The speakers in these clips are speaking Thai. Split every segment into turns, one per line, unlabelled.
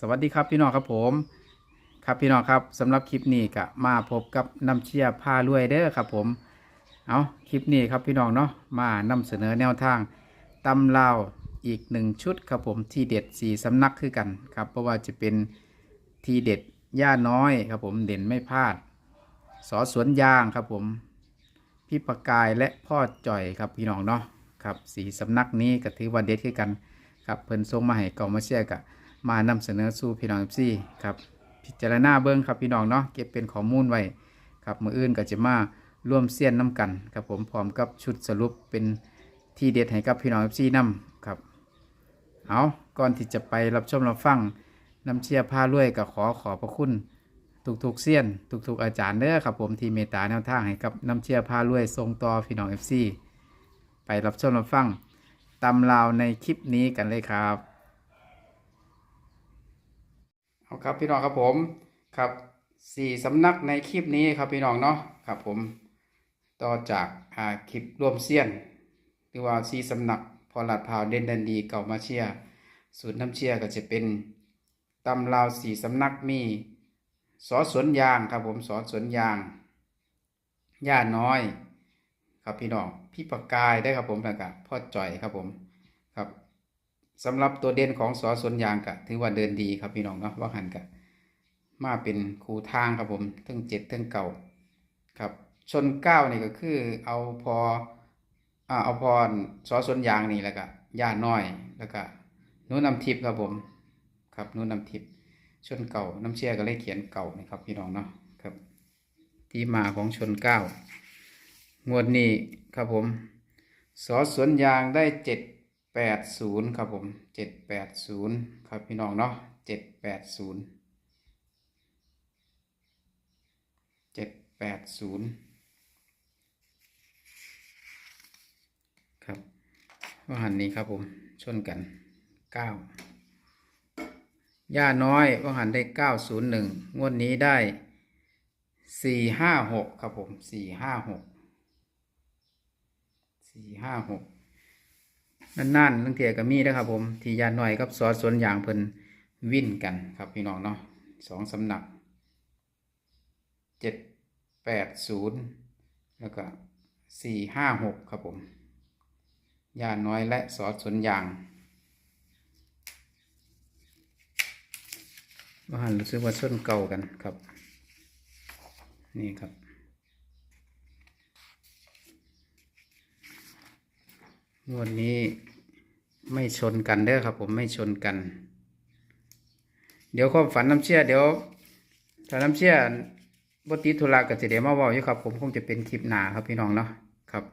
สวัสดีครับพี่น้องครับผม ครับพี่น้องครับสำหรับคลิปนี้ก็มาพบกับน้ำเชียร์พารวยเด้อครับผม เอาคลิปนี้ครับพี่น้องเนาะมานำเสนอแนวทางตำลาวอีกหนึ่งชุดครับผมที่เด็ดสีสำนักคือกันครับเพราะว่าจะเป็นทีเด็ดย่าน้อยครับผมเด่นไม่พลาด สอสวนยางครับผมพี่ประกายและพ่อจ่อยครับพี่น้องเนาะครับสีสำนักนี้ก็ถือว่าเด็ดคือกันครับเพิ่นส่งมาให้เก่ามาเชียร์กะ มานำเสนอสู่พี่น้องซี่ครับพิจารณาเบิ้งครับพี่น้องเนาะเก็บเป็นข้อมูลไว้ครับมืออื่นก็จะมาร่วมเสี้ยนน้ำกันครับผมพร้อมกับชุดสรุปเป็นที่เด็ดให้กับพี่น้องซี่นำครับเอาก่อนที่จะไปรับชมรับฟังน้ำเชียร์พาลุยก็ขอขอบพระคุณทุกๆเสี้ยนทุกๆอาจารย์เด้อครับผมที่เมตตาแนวทางให้กับน้ำเชียร์พาลุยส่งต่อพี่น้องเอฟซีไปรับชมรับฟังตำราวในคลิปนี้กันเลยครับ เอาครับพี่น้องครับผมครับสี่สำนักในคลิปนี้ครับพี่น้องเนาะครับผมต่อจากอ่าคลิปร่วมเซียนหรือว่าสี่สำนักพอหลัดพาวเด่นดันดีเก่ามาเชียร์สูตรน้ำเชียร์ก็จะเป็นตำลาวสี่สำนักมีสอสวนยางครับผมสอสวนยางย่าน้อยครับพี่น้องพี่ปากกายได้ครับผมแล้วก็พ่อจ่อยครับผมครับ สำหรับตัวเด่นของสอสวนยางกะถือว่าเดินดีครับพี่น้องเนาะว่าหันกะมาเป็นคูทางครับผมทั้งเจ็ดทั้งเก่าครับชนเก้านี่ก็คือเอาพออ่าเอาพอสอสวนยางนี่แล้วก็ย่าน้อยแล้วก็นู้นนำทิพย์ครับผมครับนู้นนำทิพย์ชนเก่าน้ำเชี่ยก็เลยเขียนเก่านี่ครับพี่น้องเนาะครับ ที่มาของชนเก้างวดนี้ครับผมสอสวนยางได้เจ็ด แปดศูนย์ครับผมเจ็ดแปดศูนย์ครับพี่น้องเนาะเจ็ดแปดศูนย์เจ็ดแปดศูนย์ครับว่าหันนี้ครับผมชนกันเก้าย่าน้อยว่าหันได้เก้าศูนย์หนึ่งงวดนี้ได้สี่ห้าหกครับผมสี่ห้าหกสี่ห้าหก นั่นๆตั้งเทียก็มีนะครับ ผมที่ยาหน่อยกับซอสสวนยางเพิ่นวิ่นกันครับพี่น้องเนาะสองสำนักเจ็ดแปดศูนย์แล้วก็สี่ห้าหกครับผมยาน้อยและซอสสวนยางว่าหันรู้สึกว่าส้นเก่ากันครับ นี่ครับงวดนี้ ไม่ชนกันเด้อครับ ผมไม่ชนกัน เดี๋ยวความฝันน้ำเชื่อเดี๋ยวถ้าน้ำเชื่อบติธุระก็จเดี๋ยวมาว่าอยู่ครับ ผมคงจะเป็นคลิปหนาครับพี่น้องเนาะครับ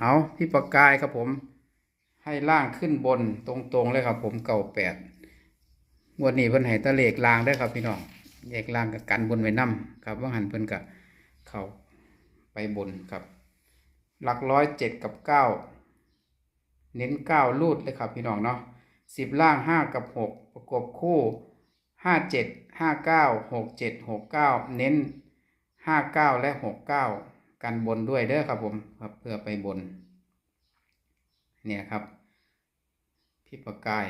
เอาพี่ประกายครับผม ให้ล่างขึ้นบนตรงๆเลยครับ ผมเก่าแปดงวดนี้เพิ่นให้ตะเลขลางได้ครับพี่น้องเลขลางกับกันบนไว้นํครับว่าหันเพิ่นกับเขาไปบนครับ หลักร้อยเจ็ดกับเก้า เน้นเก้ารูดเลยครับพี่น้องเนาะสิบล่างห้ากับหกประกบคู่ห้าเจ็ดห้าเก้าหกเจ็ดหกเก้าเน้นห้าเก้าและหกเก้ากันบนด้วยเด้อครับผมครับเพื่อไปบน เนี่ยครับ พี่ประกาย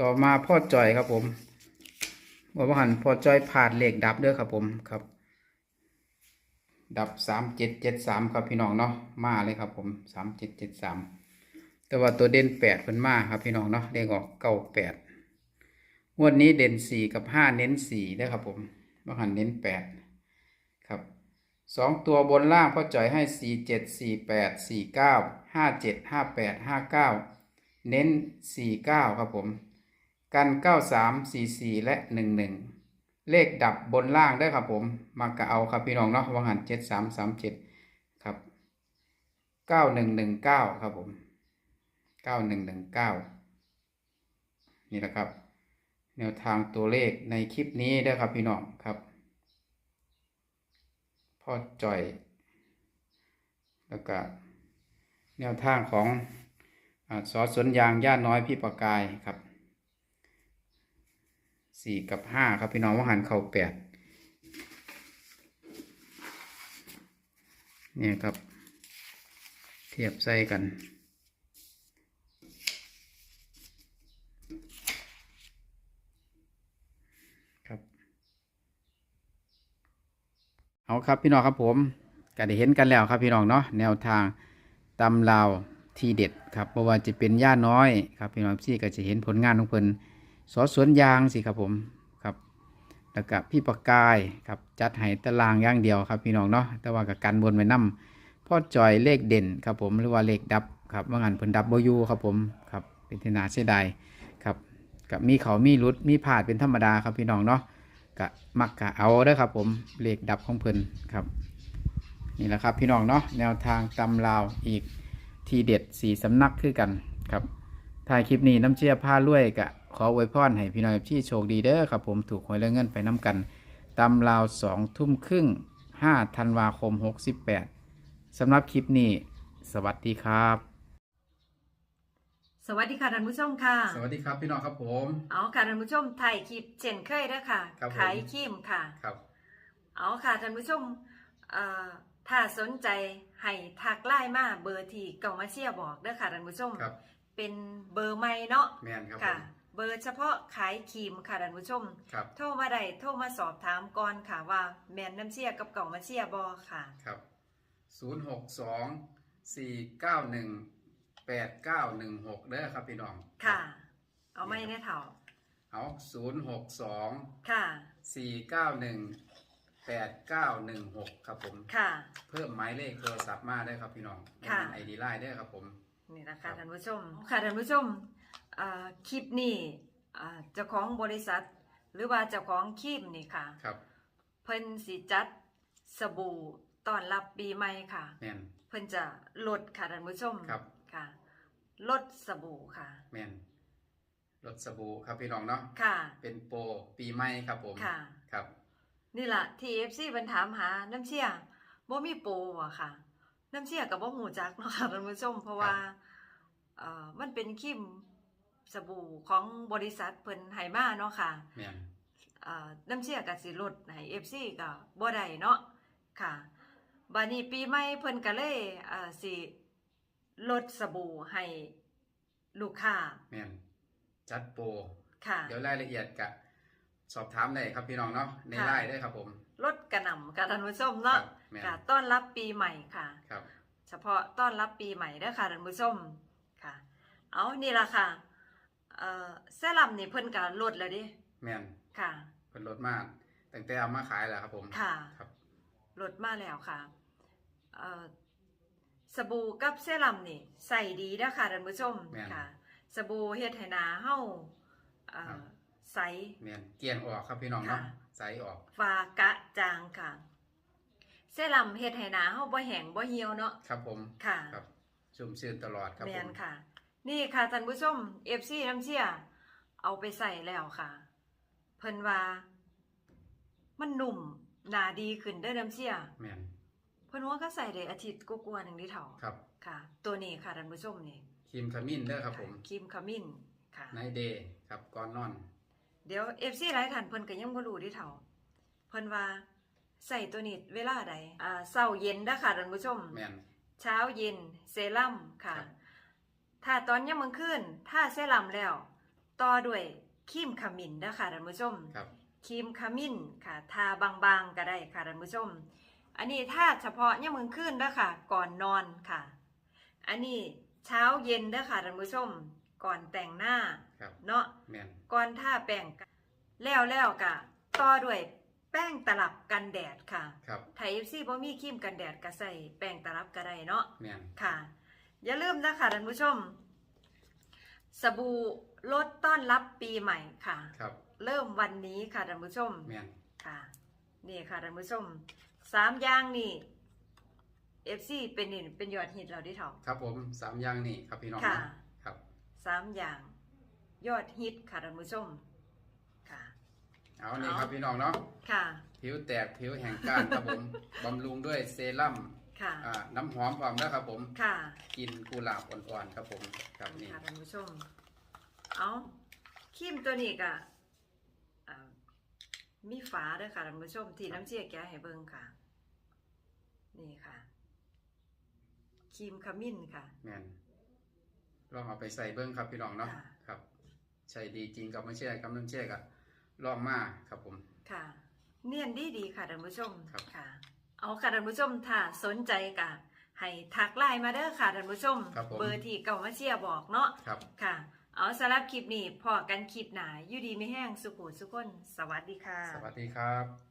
ต่อมาพ่อจอยครับผมบอกว่าหันพ่อจอยผ่านเลขดับเด้อครับผมครับ ดับสามเจ็ดเจ็ดสามครับพี่น้องเนาะมาเลยครับผมสามเจ็ดเจ็ดสามแต่ว่าตัวเด่นแปดเพิ่นมาครับพี่น้องเนาะเลขออกเก้าแปดงวดนี้เด่นสี่กับห้าเน้นสี่ได้ครับผมว่าหันเน้นแปดครับสองตัวบนล่างพ่อจ่อยให้สี่เจ็ดสี่แปดสี่เก้าห้าเจ็ดห้าแปดห้าเก้าเน้นสี่เก้าครับผม กันเก้าสามสี่สี่และหนึ่งหนึ่ง เลขดับบนล่างได้ครับผมมากะเอาครับพี่น้องเนาะวังหันเจ็ดสามสามเจ็ดครับเก้าหนึ่งหนึ่งเก้าครับผมเก้าหนึ่งหนึ่งเก้านี่แหละครับ แนวทางตัวเลขในคลิปนี้ได้ครับพี่น้องครับพ่อจ่อย แล้วก็แนวทางของอสอสวนยางย่าน้อยพี่ประกายครับ สี่กับห้าครับพี่น้องว่าหารเข่าแปดเนี่ยครับ เทียบใส่กันครับเอาครับพี่น้องครับผมก็ได้เห็นกันแล้วครับพี่น้องเนาะแนวทางตำราวทีเด็ดครับเพราะว่าจะเป็นย่าน้อยครับพี่น้องซี่ก็จะเห็นผลงานของเพิ่น สอสวนยางสิครับผมครับแล้วก็พี่ประกายครับจัดให้ตารางอย่างเดียวครับพี่น้องเนาะแต่ว่ากับกันบนไว้นํพ่อจอยเลขเด่นครับผมหรือว่าเลขดับครับว่างานเพิ่นดับบ่อยู่ครับผมครับเป็นที่นาเสียดายครับกับมีเขามีรุดมีพลาดเป็นธรรมดาครับพี่น้องเนาะก็มักกะเอาเด้อครับผมเลขดับของเพิ่นครับนี่แหละครับพี่น้องเนาะแนวทางตำลาวอีกทีเด็ดสีสำนักคือกันครับถ่ายคลิปนี้น้ำเชี่ยผ้าลุ่ยกะ ขออวยพรให้พี่น้องที่โชคดีเด้อครับผมถูกหวยและเงินไปน้ำกันตำลาวสองทุ่มครึ่งห้าธันวาคมหกสิบแปดสำหรับคลิปนี้ สวัสดีครับ
สวัสดีค่ะท่านผู้ชมค่ะ
สวัสดีครับพี่น้องครับผม
เอาค่ะท่านผู้ชมถ่ายคลิปเช่นเคยเด้อค่ะ
ครับผม
ขายครีมค่ะ
ครับ
เอาค่ะท่านผู้ชมเอ่อถ้าสนใจให้ทักไลน์มาเบอร์ที่เก่ามาเชียร์บอกเด้อค่ะท่านผู้ชม
ครับ
เป็นเบอร์ใหม่เนาะ
แมนครับผ
ค่ะ
ม
เบอร์เฉพาะขายครีมค่ะท่านผู้ชม
ครับ
โทรมาได้โทรมาสอบถามก่อนค่ะว่าแมนน้ำเชียร์กับเก่ามาเชียร์บอค่ะ
ครับศูนย์หกสองสี่เก้าหนึ่งแปดเก้าหนึ่งหกเด้อครับพี่น้อง
ค่ะ เอาไม่แน่เถ่า
เอาศูนย์หกสอง
ค่ะ
สี่เก้าหนึ่งแปดเก้าหนึ่งหกครับผม
ค่ะ
เพิ่มหมายเลขโทรศัพท์มาได้ครับพี่น้อง
ค่ะ
ไอดีไลน์ได้ครับผม
นี่นะ
ครั
คะ
บ
ท่านผู้ชม ค่ะท่านผู้ชมอ่า คลิปนี้อ่าเจ้าของบริษัท หรือว่าเจ้าของคลิปนี่ค่ะ
ครับ
เพิ่นสิจัดสบู่ต้อนรับปีใหม่ค่ะ
แมน
เพิ่นจะลดค่ะท่านผู้ชม
ครับ
ค่ะ ลดสบู่ค่ะ
แมนรถสบู่ครับพี่น้องเนาะ
ค่ะ
เป็นโปรปีใหม่ครับผม
ค่ะ
ครับ
นี่ล่ะ TFC เพิ่นถามหาน้ำเชี่ยบ่มีโปรอะค่ะ น้ำเชี่ยกับบ่หูจักเนาะค่ะท่านผู้ชม เพราะว่าเอ่อมันเป็นครีม สบู่ของบริษัทเพิ่นให้มาเนาะค่ะ
แมน
อ่าน้ำเชี่ยกับสิลดให้ FC ก็บ่ได้เนาะค่ะบัดนี้ปีใหม่เพิ่นก็เลยอ่าสิลดสบู่ให้ลูกค้า
แมนจัดโปร
ค่ะ
เดี๋ยวรายละเอียดกับสอบถามได้ครับพี่น้องเนาะใน
ค่ะ
ไลน์ได้ครับผม
ลดกระหน่ำกับท่านผู้ชมเนาะ
ครับแม่น
ค่ะต้อนรับปีใหม่ค่ะ
ครับ
เฉพาะต้อนรับปีใหม่เด้อค่ะท่านผู้ชมค่ะ เอานี่ล่ะค่ะ เอ่อเซรั่มนี่เพิ่นก็ลดแล้วเดิ
แมน
ค่ะ
เป็นรถมากตั้งแต่เอามาขายแล้วครับผม
ค่ะ
ครับ
ลดมาแล้วค่ะเอ่อสบู่กับเซรั่มนี่ใส่ดีเด้อค่ะท่านผู้ชม
แม่น
ค่ะ สบู่เฮ็ดให้หน้าเฮาเอ่อ
ครับ
ใส
แมนเกลียนออกครับพี่น้องเนาะ
ค่ะ
ใสออก
ฟ้ากระจางค่ะ เซรั่มเฮ็ดให้หน้าเฮาบ่แห้งบ่เหี่ยวเนาะ
ครับผม
ค่ะ
ครับชุ่มชื่นตลอดครับ
แม
ผ
น
ม
ค่ะ นี่ค่ะท่านผู้ชม FC น้ำเชี่ยเอาไปใส่แล้วค่ะ เพิ่นว่า มันหนุ่มหนาดีขึ้นได้อน้ำเชี่ย
แมน
เพิ่นว่าก็ใส่ได้อาทิตย์กว่าๆหนึ่งที่เท่า
ครับ
ค่ะ ตัวนี้ค่ะท่านผู้ชมนี่
ครีมขมิ้นเด้อครับผม
ครีมขมิ้นค่ะ
ไนเดย์ครับก่อนนอน
เดี๋ยว FC หลายท่านเพิ่นก็ยังบ่รู้ที่เท่าเพิ่นว่าใส่ตัวนี้เวลาใดอ่าเช้าเย็นเด้อค่ะท่านผู้ชม
แมน
เช้าเย็นเซรั่มค่ะ
ครับ
ถ้าตอนยังมังคืนถ้าเซรั่มแล้ว ต่อด้วยครีมขมิ้นนะคะท่านผู้ชม
ครับ
ครีมขมิ้นค่ะ ทาบางๆก็ได้ค่ะท่านผู้ชม อันนี้ถ้าเฉพาะยังมังคืนนะคะก่อนนอนค่ะ อันนี้เช้าเย็นเด้อค่ะท่านผู้ชม ก่อนแต่งหน้า
ครับ
เนาะ
แมน
ก่อนท่าแป้งกะแล้วแล้วกะต่อด้วยแป้งตลับกันแดดค่ะ
ครับ
ไทยเอฟซีบ่มีครีมกันแดดก็ใส่แป้งตลับก็ได้เนาะ
แมน
ค่ะ อย่าลืมนะคะท่านผู้ชม สบู่ลดต้อนรับปีใหม่ค่ะ
ครับ
เริ่มวันนี้ค่ะท่านผู้ชม
แมน
ค่ะ นี่ค่ะท่านผู้ชมสามอย่างนี่เอฟซีเป็นนี่เป็นยอดฮิตเราที่เถา
ครับผมสามอย่างนี่ครับพี่น้อง
ค่ะ
ครับ
สามอย่างยอดฮิตค่ะท่านผู้ชมค่ะ
เอานี่
เอา
ครับพี่น้องเนาะ
ค่ะ
ผิวแตกผิวแห้งก้านครับผม บำรุงด้วยเซรั่ม
ค่ะ
อ่าน้ำหอมพร้อมแล้วครับผม
ค่ะ
กินกุหลาบอ่อนๆครับผมครับนี่
ค่ะท่านผู้ชม เอาครีมตัวนี้ก็อ่ามีฝาด้วยค่ะท่านผู้ชม ที่น้ำเชี่ยแกะให้เบิ่งค่ะ นี่ค่ะครีมขมิ้นค่ะ
แมนลองเอาไปใส่เบิ้งครับพี่น้องเนาะ
ค่ะ
ครับ ใช่ดีจริงกับไม่เชื่อกับน้ำเชื่อกับลองมาครับผม
ค่ะ เนียนดีดีๆค่ะท่านผู้ชม
ครับ
ค่ะ เอาค่ะท่านผู้ชมถ้าสนใจกะให้ทักไลน์มาเด้อค่ะท่านผู้ชม
ครับผม
เบอร์ที่เก่ามาเชียร์บอกเนาะ
ครับ
ค่ะ เอาสำหรับคลิปนี้พอกันคลิปหนาอยู่ดีไม่แห้งสุขุสุขคนสวัสดีค่ะ
สวัสดีครับ